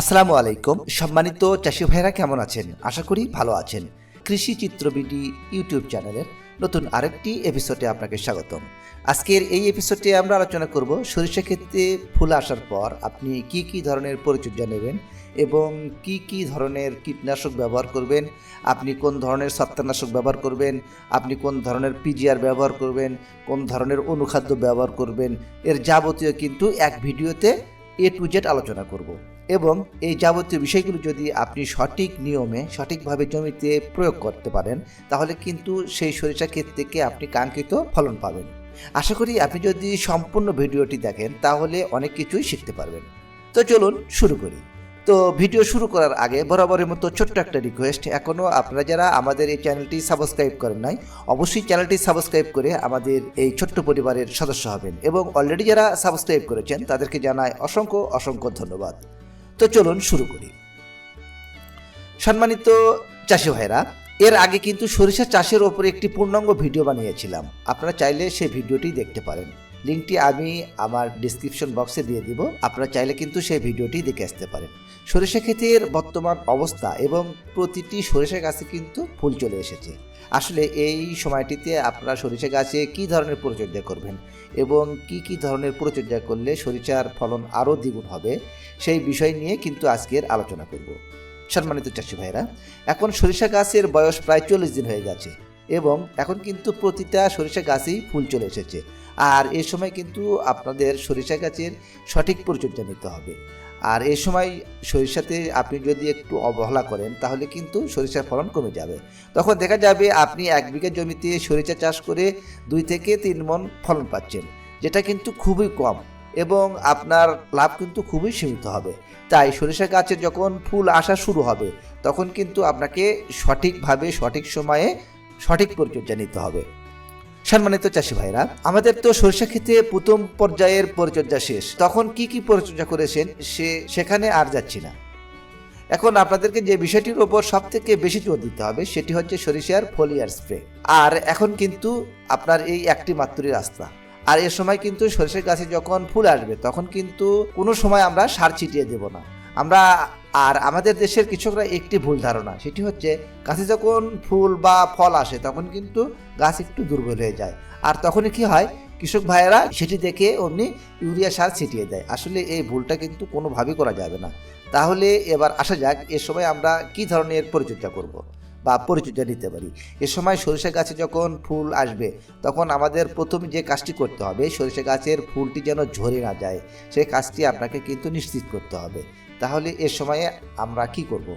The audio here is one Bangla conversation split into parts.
আসসালামু আলাইকুম। সম্মানিত চাষি ভাইরা কেমন আছেন? আশা করি ভালো আছেন। কৃষি চিত্রবিডি ইউটিউব চ্যানেলের নতুন আরেকটি এপিসোডে আপনাকে স্বাগতম। আজকের এই এপিসোডে আমরা আলোচনা করব সরিষা ক্ষেত্রে ফুল আসার পর আপনি কি কি ধরনের পরিচর্যা নেবেন এবং কি কি ধরনের কীটনাশক ব্যবহার করবেন, আপনি কোন ধরনের ছত্রাকনাশক ব্যবহার করবেন, আপনি কোন ধরনের পিজিআর ব্যবহার করবেন, কোন ধরনের অনুখাদ্য ব্যবহার করবেন, এর যাবতীয় কিন্তু এক ভিডিওতে এ টু জেড আলোচনা করব। এবং এই যাবতীয় বিষয়গুলো যদি আপনি সঠিক নিয়মে, সঠিকভাবে জমিতে প্রয়োগ করতে পারেন, তাহলে কিন্তু সেই সরিষা ক্ষেত থেকে আপনি কাঙ্ক্ষিত ফলন পাবেন। আশা করি আপনি যদি সম্পূর্ণ ভিডিওটি দেখেন, তাহলে অনেক কিছুই শিখতে পারবেন। তো চলুন শুরু করি। তো ভিডিও শুরু করার আগে বরাবরের মতো ছোট্ট একটা রিকোয়েস্ট এখনও আপনারা যারা আমাদের এই চ্যানেলটি সাবস্ক্রাইব করেন নাই, অবশ্যই চ্যানেলটি সাবস্ক্রাইব করে আমাদের এই ছোট্ট পরিবারের সদস্য হবেন এবং অলরেডি যারা সাবস্ক্রাইব করেছেন, তাদেরকে জানায় অসংখ্য অসংখ্য ধন্যবাদ। তো চলুন শুরু করি। সম্মানিত চাষি ভাইরা এর আগে কিন্তু সরিষা চাষের ওপরে একটি পূর্ণাঙ্গ ভিডিও বানিয়েছিলাম। আপনারা চাইলে সেই ভিডিওটি দেখতে পারেন। লিঙ্কটি আমি আমার ডিসক্রিপশন বক্সে দিয়ে দিব। আপনারা চাইলে কিন্তু সেই ভিডিওটি দেখে আসতে পারেন। সরিষা ক্ষেতের বর্তমান অবস্থা এবং প্রতিটি সরিষা গাছে কিন্তু ফুল চলে এসেছে। আসলে এই সময়টিতে আপনারা সরিষা গাছে কি ধরনের পরিচর্যা করবেন এবং কি কি ধরনের পরিচর্যা করলে সরিষার ফলন আরও দ্বিগুণ হবে, সেই বিষয় নিয়ে কিন্তু আজকের আলোচনা করব। সম্মানিত চাষি ভাইরা এখন সরিষা গাছের বয়স প্রায় চল্লিশ দিন হয়ে গেছে এবং এখন কিন্তু প্রতিটা সরিষা গাছেই ফুল চলে এসেছে। আর এ সময় কিন্তু আপনাদের সরিষা গাছের সঠিক পরিচর্যা নিতে হবে। আর এ সময় সরিষাতে আপনি যদি একটু অবহেলা করেন, তাহলে কিন্তু সরিষার ফলন কমে যাবে। তখন দেখা যাবে আপনি এক বিঘা জমিতে সরিষা চাষ করে দুই থেকে তিন মন ফলন পাচ্ছেন, যেটা কিন্তু খুবই কম এবং আপনার লাভ কিন্তু খুবই সীমিত হবে। তাই সরিষা গাছে যখন ফুল আসা শুরু হবে, তখন কিন্তু আপনাকে সঠিকভাবে, সঠিক সময়ে সঠিক পরিচর্যা নিতে হবে। সম্মানিত চাষি ভাইরা, আমাদের তো সরিষা ক্ষেতে প্রথম পর্যায়ের পরিচর্যা শেষ। তখন কি কি পরিচর্যা করেছেন সে, সেখানে আর যাচ্ছি না। এখন আপনাদেরকে যে বিষয়টির ওপর সব থেকে বেশি জোর দিতে হবে, সেটি হচ্ছে সরিষার ফোলিয়ার স্প্রে। আর এখন কিন্তু আপনার এই একটি মাত্রই রাস্তা। আর এ সময় কিন্তু সরিষার গাছে যখন ফুল আসবে, তখন কিন্তু কোনো সময় আমরা সার ছিটিয়ে দেব না। আমরা আর আমাদের দেশের কৃষকরা একটি ভুল ধারণা, সেটি হচ্ছে গাছে যখন ফুল বা ফল আসে তখন কিন্তু গাছ একটু দুর্বল হয়ে যায়। আর তখনই কি হয়? কৃষক ভাইয়েরা সেটি দেখে অমনি ইউরিয়া সার ছিটিয়ে দেয়। আসলে এই ভুলটা কিন্তু কোনোভাবেই করা যাবে না। তাহলে এবার আসা যাক, এ সময় আমরা কি ধরনের পরিচর্যা করব। বা পরিচর্যা নিতে পারি? এ সময় সরিষা গাছে যখন ফুল আসবে, তখন আমাদের প্রথম যে কাজটি করতে হবে, সরিষা গাছের ফুলটি যেন ঝরে না যায়, সেই কাজটি আপনাকে কিন্তু নিশ্চিত করতে হবে। তাহলে এ সময়ে আমরা কি করব।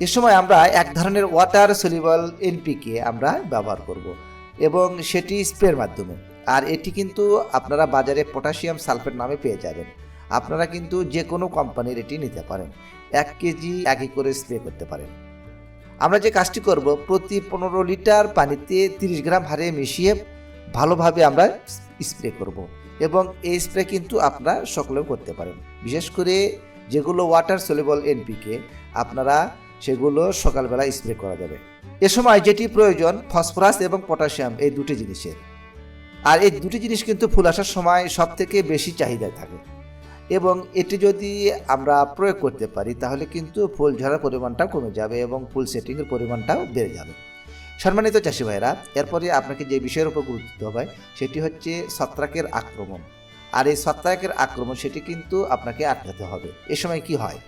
এ সময় আমরা এক ধরনের ওয়াটার সলিবল এনপিকে আমরা ব্যবহার করব এবং সেটি স্প্রের মাধ্যমে। আর এটি কিন্তু আপনারা বাজারে পটাশিয়াম সালফেট নামে পেয়ে যাবেন। আপনারা কিন্তু যে কোনো কোম্পানির এটি নিতে পারেন। এক কেজি একই করে স্প্রে করতে পারেন। আমরা যে কাজটি করব, প্রতি পনেরো লিটার পানিতে তিরিশ গ্রাম হারে মিশিয়ে ভালোভাবে আমরা স্প্রে করব। এবং এই স্প্রে কিন্তু আপনারা সকলেও করতে পারেন। বিশেষ করে যেগুলো ওয়াটার সলিবল এনপিকে আপনারা সেগুলো সকালবেলা স্প্রে করা যাবে। এ সময় যেটি প্রয়োজন ফসফরাস এবং পটাশিয়াম এই দুটি জিনিসের। আর এই দুটি জিনিস কিন্তু ফুল আসার সময় সব থেকে বেশি চাহিদায় থাকে। এবং এটি যদি আমরা প্রয়োগ করতে পারি, তাহলে কিন্তু ফুল ঝরার পরিমাণটাও কমে যাবে এবং ফুল সেটিংয়ের পরিমাণটাও বেড়ে যাবে। সম্মানিত চাষি ভাইরা এরপরে আপনাকে যে বিষয়ের উপর গুরুত্ব দিতে হবে সেটি হচ্ছে ছত্রাকের আক্রমণ। আর এই ছত্রাকের আক্রমণ সেটি কিন্তু আপনাকে আটকাতে হবে। এ সময় কি হয়?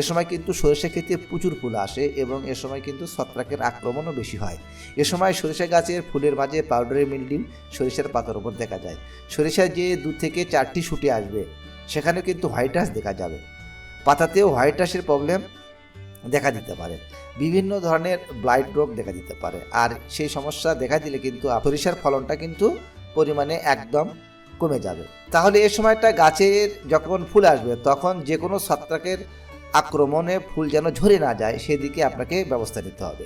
এ সময় কিন্তু সরিষা ক্ষেতে প্রচুর ফুল আসে এবং এ সময় কিন্তু ছত্রাকের আক্রমণও বেশি হয়। এ সময় সরিষা গাছের ফুলের মাঝে পাউডারের মিল্ডিং সরিষার পাতার উপর দেখা যায়। সরিষার যে দু থেকে চারটি শুটে আসবে সেখানে কিন্তু হোয়াইট দেখা যাবে। পাতাতেও হোয়াইট প্রবলেম দেখা দিতে পারে। বিভিন্ন ধরনের ব্লাইট রোগ দেখা দিতে পারে। আর সেই সমস্যা দেখা দিলে কিন্তু সরিষার ফলনটা কিন্তু পরিমাণে একদম কমে যাবে। তাহলে এই সময়টা গাছের যখন ফুল আসবে, তখন যে কোনো ছত্রাকের আক্রমণে ফুল যেন ঝরে না যায়, সেদিকে আপনাকে ব্যবস্থা নিতে হবে।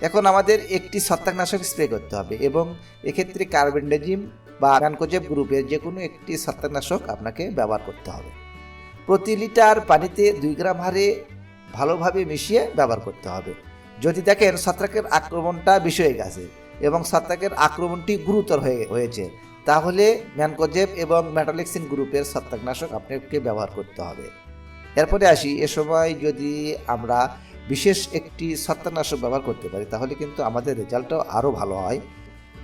এখন আমাদের একটি ছত্রাকনাশক স্প্রে করতে হবে এবং এক্ষেত্রে কার্বেন্ডাজিম বা ম্যানকোজেব গ্রুপের যে কোনো একটি ছত্রাকনাশক আপনাকে ব্যবহার করতে হবে। প্রতি লিটার পানিতে দুই গ্রাম হারে ভালোভাবে মিশিয়ে ব্যবহার করতে হবে। যদি দেখেন ছত্রাকের আক্রমণটা বেশি হয়ে গেছে এবং ছত্রাকের আক্রমণটি গুরুতর হয়ে হয়েছে, তাহলে ম্যানকোজেব এবং ম্যাটালেক্সিন গ্রুপের ছত্রাকনাশক আপনাকে ব্যবহার করতে হবে। এরপরে আসি, এ সময় যদি আমরা বিশেষ একটি ছত্রাকনাশক ব্যবহার করতে পারি, তাহলে কিন্তু আমাদের রেজাল্টটাও আরও ভালো হয়।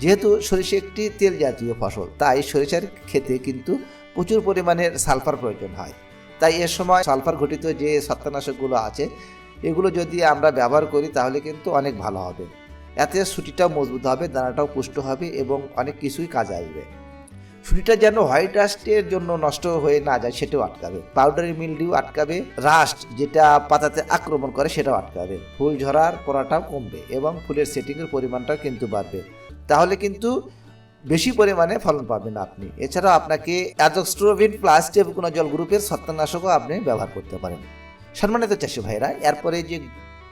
যেহেতু সরিষা একটি তেল জাতীয় ফসল, তাই সরিষার খেতে কিন্তু প্রচুর পরিমাণের সালফার প্রয়োজন হয়। তাই এর সময় সালফার ঘটিত যে ছত্রাকনাশকগুলো আছে, এগুলো যদি আমরা ব্যবহার করি তাহলে কিন্তু অনেক ভালো হবে। এতে সুটিটাও মজবুত হবে, দানাটাও পুষ্ট হবে এবং অনেক কিছুই কাজে আসবে। ছুটিটা যেন হোয়াইট রাস্টের জন্য নষ্ট হয়ে না যায় সেটাও আটকাবে। পাউডারি মিলডিউ আটকাবে, রাস্ট যেটা পাতাতে আক্রমণ করে সেটাও আটকাবে। ফুল ঝরার পড়াটাও কমবে এবং ফুলের সেটিংয়ের পরিমাণটাও কিন্তু বাড়বে। তাহলে কিন্তু বেশি পরিমাণে ফলন পাবেন আপনি। এছাড়াও আপনাকে অ্যাজোস্ট্রোভিন প্লাস জল গ্রুপের ছত্রাকনাশকও আপনি ব্যবহার করতে পারেন। সম্মানিত চাষি ভাইরা এরপরে যে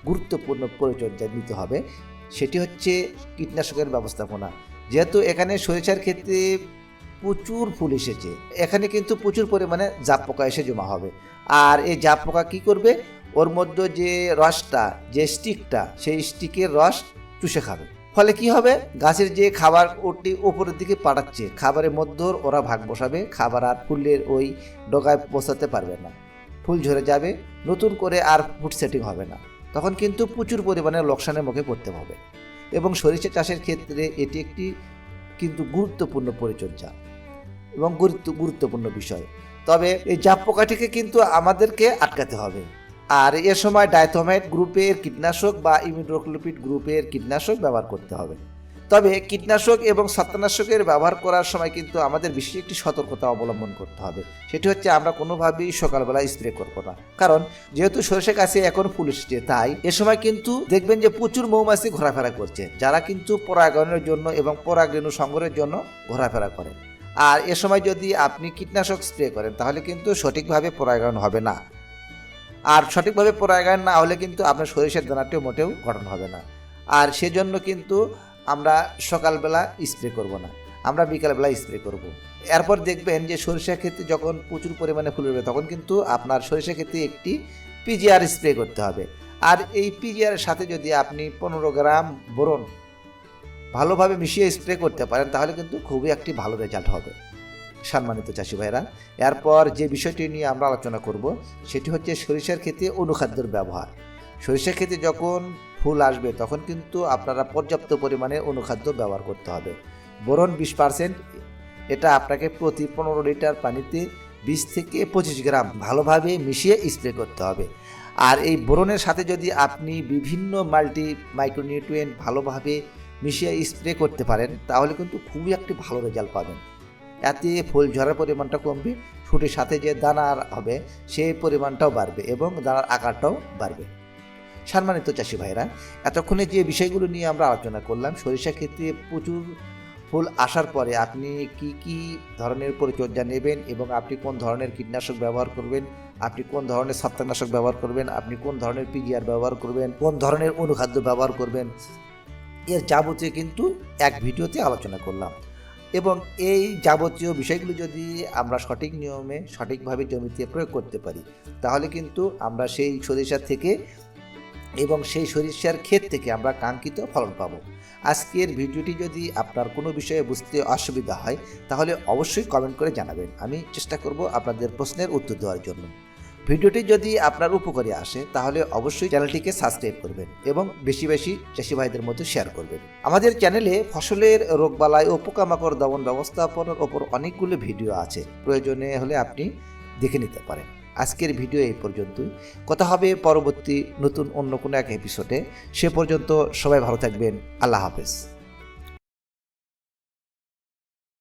গুরুত্বপূর্ণ পরিচর্যা নিতে হবে, সেটি হচ্ছে কীটনাশকের ব্যবস্থাপনা। যেহেতু এখানে সরিষার ক্ষেত্রে প্রচুর ফুল এসেছে, এখানে কিন্তু প্রচুর পরিমাণে জাপ পোকা এসে জমা হবে। আর এই জাপ পোকা কী করবে? ওর মধ্যে যে রসটা, যে স্টিকটা, সেই স্টিকের রস চুষে খাবে। ফলে কি হবে? গাছের যে খাবার ওটি ওপরের দিকে পাঠাচ্ছে খাবারের মধ্যে ওরা ভাগ বসাবে। খাবার আর ফুলের ওই ডগায় বসাতে পারবে না। ফুল ঝরে যাবে। নতুন করে আর ফুড সেটিং হবে না। তখন কিন্তু প্রচুর পরিমাণে লোকসানের মুখে পড়তে হবে। এবং সরিষা চাষের ক্ষেত্রে এটি একটি কিন্তু গুরুত্বপূর্ণ পরিচর্যা এবং গুরুত্ব, গুরুত্বপূর্ণ বিষয়। তবে এই জাপ পোকাটিকে কিন্তু আমাদেরকে আটকাতে হবে। আর এ সময় ডাইথোমাইট গ্রুপের কীটনাশক বা ইমিড্রোক্লোপিড গ্রুপের কীটনাশক ব্যবহার করতে হবে। তবে কীটনাশক এবং ছত্রাকনাশকের ব্যবহার করার সময় কিন্তু আমাদের বিশেষ একটি সতর্কতা অবলম্বন করতে হবে। সেটি হচ্ছে আমরা কোনোভাবেই সকালবেলা স্প্রে করব না। কারণ যেহেতু সরষে গাছে এখন ফুল এসেছে, তাই এ সময় কিন্তু দেখবেন যে প্রচুর মৌমাছি ঘোরাফেরা করছে, যারা কিন্তু পরাগায়নের জন্য এবং পরাগরেণু সংগ্রহের জন্য ঘোরাফেরা করে। আর এ সময় যদি আপনি কীটনাশক স্প্রে করেন, তাহলে কিন্তু সঠিকভাবে পরাগায়ন হবে না। আর সঠিকভাবে পরাগায়ন না হলে কিন্তু আপনার সরিষার দানাটিও মোটেও গঠন হবে না। আর সেজন্য কিন্তু আমরা সকালবেলা স্প্রে করব না। আমরা বিকালবেলা স্প্রে করব। এরপর দেখবেন যে সরিষা ক্ষেত্রে যখন প্রচুর পরিমাণে ফুল উঠবে, তখন কিন্তু আপনার সরিষা ক্ষেত্রে একটি পিজিআর স্প্রে করতে হবে। আর এই পিজিআরের সাথে যদি আপনি পনেরো গ্রাম বোরন ভালোভাবে মিশিয়ে স্প্রে করতে পারেন, তাহলে কিন্তু খুবই একটি ভালো রেজাল্ট হবে। সম্মানিত চাষি ভাইরা এরপর যে বিষয়টি নিয়ে আমরা আলোচনা করব, সেটি হচ্ছে সরিষার ক্ষেত্রে অনুখাদ্যর ব্যবহার। সরিষার ক্ষেত্রে যখন ফুল আসবে, তখন কিন্তু আপনারা পর্যাপ্ত পরিমাণে অনুখাদ্য ব্যবহার করতে হবে। বোরন বিশ পার্সেন্ট, এটা আপনাকে প্রতি পনেরো লিটার পানিতে বিশ থেকে পঁচিশ গ্রাম ভালোভাবে মিশিয়ে স্প্রে করতে হবে। আর এই বোরনের সাথে যদি আপনি বিভিন্ন মাল্টি মাইক্রোনিউট্রিয়েন্ট ভালোভাবে মিশিয়ে স্প্রে করতে পারেন, তাহলে কিন্তু খুবই একটি ভালো রেজাল্ট পাবেন। এতে ফুল ঝরার পরিমাণটা কমবে শুটির সাথে যে দানার হবে সেই পরিমাণটাও বাড়বে এবং দানার আকারটাও বাড়বে। সম্মানিত চাষি ভাইরা এতক্ষণে যে বিষয়গুলো নিয়ে আমরা আলোচনা করলাম, সরিষা ক্ষেত্রে প্রচুর ফুল আসার পরে আপনি কি কি ধরনের পরিচর্যা নেবেন এবং আপনি কোন ধরনের কীটনাশক ব্যবহার করবেন, আপনি কোন ধরনের ছত্রাকনাশক ব্যবহার করবেন, আপনি কোন ধরনের পিজিআর ব্যবহার করবেন, কোন ধরনের অনুখাদ্য ব্যবহার করবেন, এর যাবতীয় কিন্তু এক ভিডিওতে আলোচনা করলাম। এবং এই যাবতীয় বিষয়গুলো যদি আমরা সঠিক নিয়মে, সঠিকভাবে জমিতে প্রয়োগ করতে পারি, তাহলে কিন্তু আমরা সেই সরিষার থেকে এবং সেই সরিষার ক্ষেত থেকে আমরা কাঙ্ক্ষিত ফলন পাব। আজকের ভিডিওটি যদি আপনার কোনো বিষয়ে বুঝতে অসুবিধা হয়, তাহলে অবশ্যই কমেন্ট করে জানাবেন। আমি চেষ্টা করব আপনাদের প্রশ্নের উত্তর দেওয়ার জন্য। ভিডিওটি যদি আপনার উপকারে আসে, তাহলে অবশ্যই চ্যানেলটিকে সাবস্ক্রাইব করবেন এবং বেশি বেশি চাষি ভাইদের মধ্যে শেয়ার করবেন। আমাদের চ্যানেলে ফসলের রোগবালাই ও পোকামাকড় দমন ব্যবস্থাপনার ওপর অনেকগুলো ভিডিও আছে। প্রয়োজনে হলে আপনি দেখে নিতে পারেন। আজকের ভিডিও এই পর্যন্তই। কথা হবে পরবর্তী নতুন অন্য কোনো এক এপিসোডে সে পর্যন্ত সবাই ভালো থাকবেন। আল্লাহ হাফেজ।